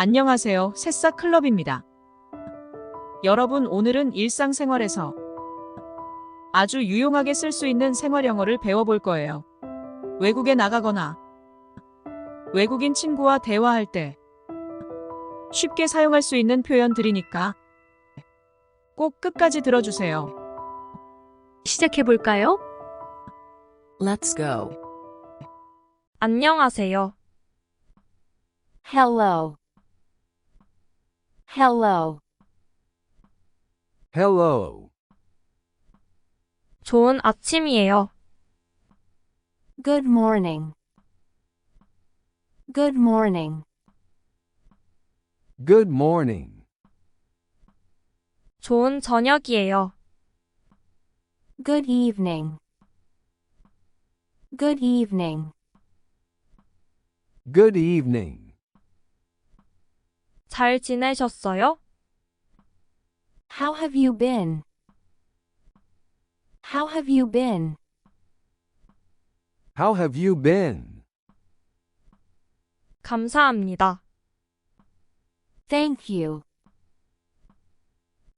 안녕하세요. 새싹 클럽입니다. 여러분, 오늘은 일상생활에서 아주 유용하게 쓸 수 있는 생활 영어를 배워볼 거예요. 외국에 나가거나 외국인 친구와 대화할 때 쉽게 사용할 수 있는 표현들이니까 꼭 끝까지 들어주세요. 시작해 볼까요? Let's go. 안녕하세요. Hello. Hello. Hello. 좋은 아침이에요. Good morning. Good morning. Good morning. 좋은 저녁이에요. Good evening. Good evening. Good evening. 잘 지내셨어요? How have you been? How have you been? How have you been? 감사합니다. Thank you.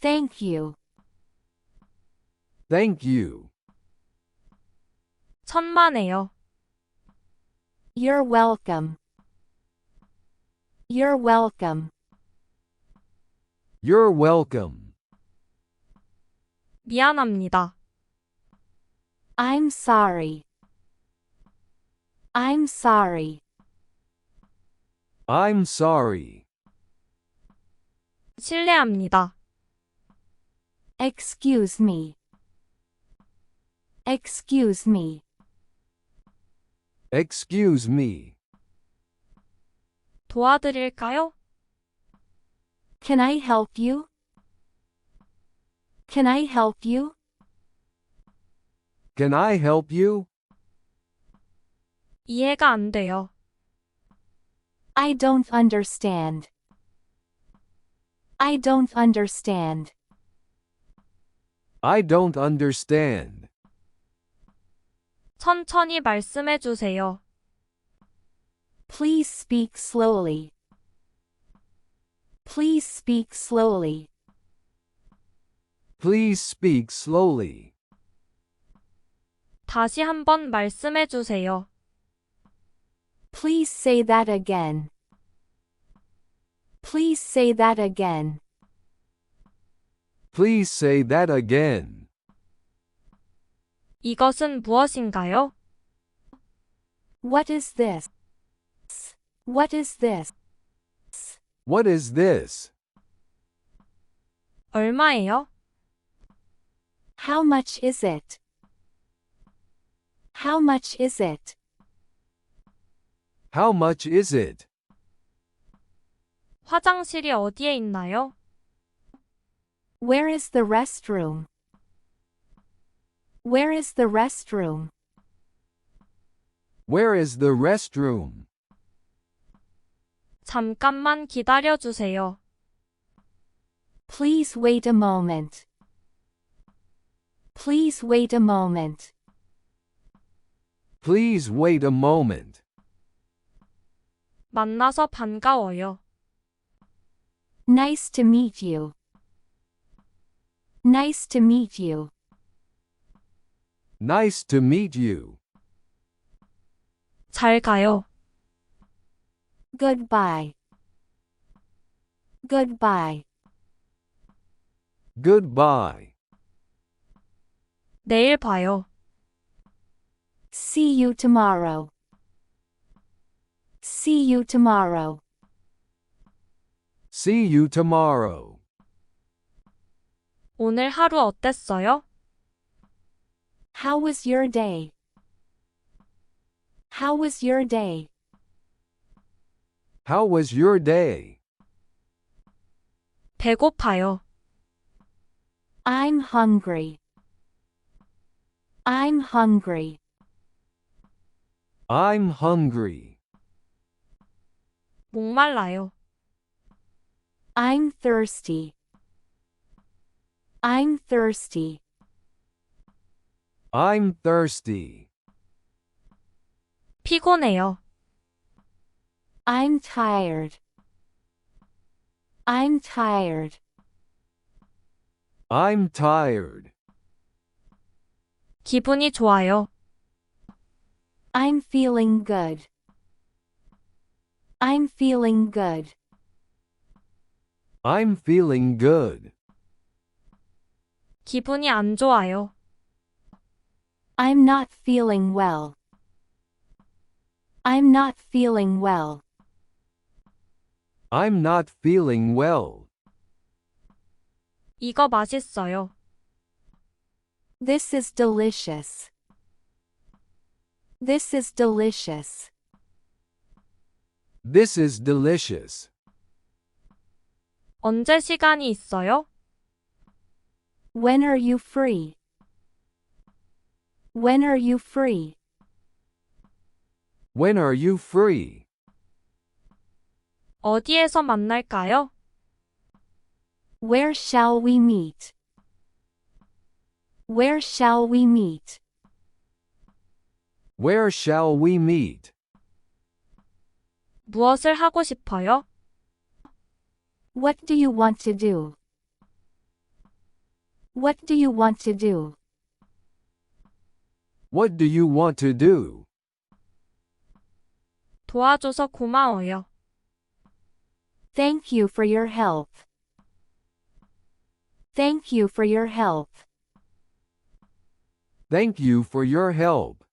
Thank you. Thank you. 천만에요. You're welcome. You're welcome. You're welcome. 미안합니다. I'm sorry. I'm sorry. I'm sorry. 실례합니다. Excuse me. Excuse me. Excuse me. 도와드릴까요? Can I help you? Can I help you? Can I help you? 이해가 안 돼요. I don't understand. I don't understand. I don't understand. 천천히 말씀해 주세요. Please speak slowly. Please speak slowly. Please speak slowly. 다시 한번 말씀해 주세요. Please say that again. Please say that again. Please say that again. 이것은 무엇인가요? What is this? What is this? What is this? 얼마예요? How much is it? How much is it? How much is it? 화장실이 어디에 있나요? Where is the restroom? Where is the restroom? Where is the restroom? 잠깐만 기다려 주세요. Please wait a moment. Please wait a moment. Please wait a moment. 만나서 반가워요. Nice to meet you. Nice to meet you. Nice to meet you. 잘 가요. Goodbye. Goodbye. Goodbye. 내일 봐요. See you tomorrow. See you tomorrow. See you tomorrow. 오늘 하루 어땠어요? How was your day? How was your day? How was your day? 배고파요. I'm hungry. I'm hungry. I'm hungry. 목말라요. I'm thirsty. I'm thirsty. I'm thirsty. 피곤해요. I'm tired. I'm tired. I'm tired. 기분이 좋아요. I'm feeling good. I'm feeling good. I'm feeling good. 기분이 안 좋아요. I'm not feeling well. I'm not feeling well. I'm not feeling well. 이거 맛있어요. This is delicious. This is delicious. This is delicious. 언제 시간이 있어요? When are you free? When are you free? When are you free? 어디에서 만날까요? Where shall we meet? Where shall we meet? Where shall we meet? 무엇을 하고 싶어요? What do you want to do? What do you want to do? What do you want to do? 도와줘서 고마워요. Thank you for your help. Thank you for your help. Thank you for your help.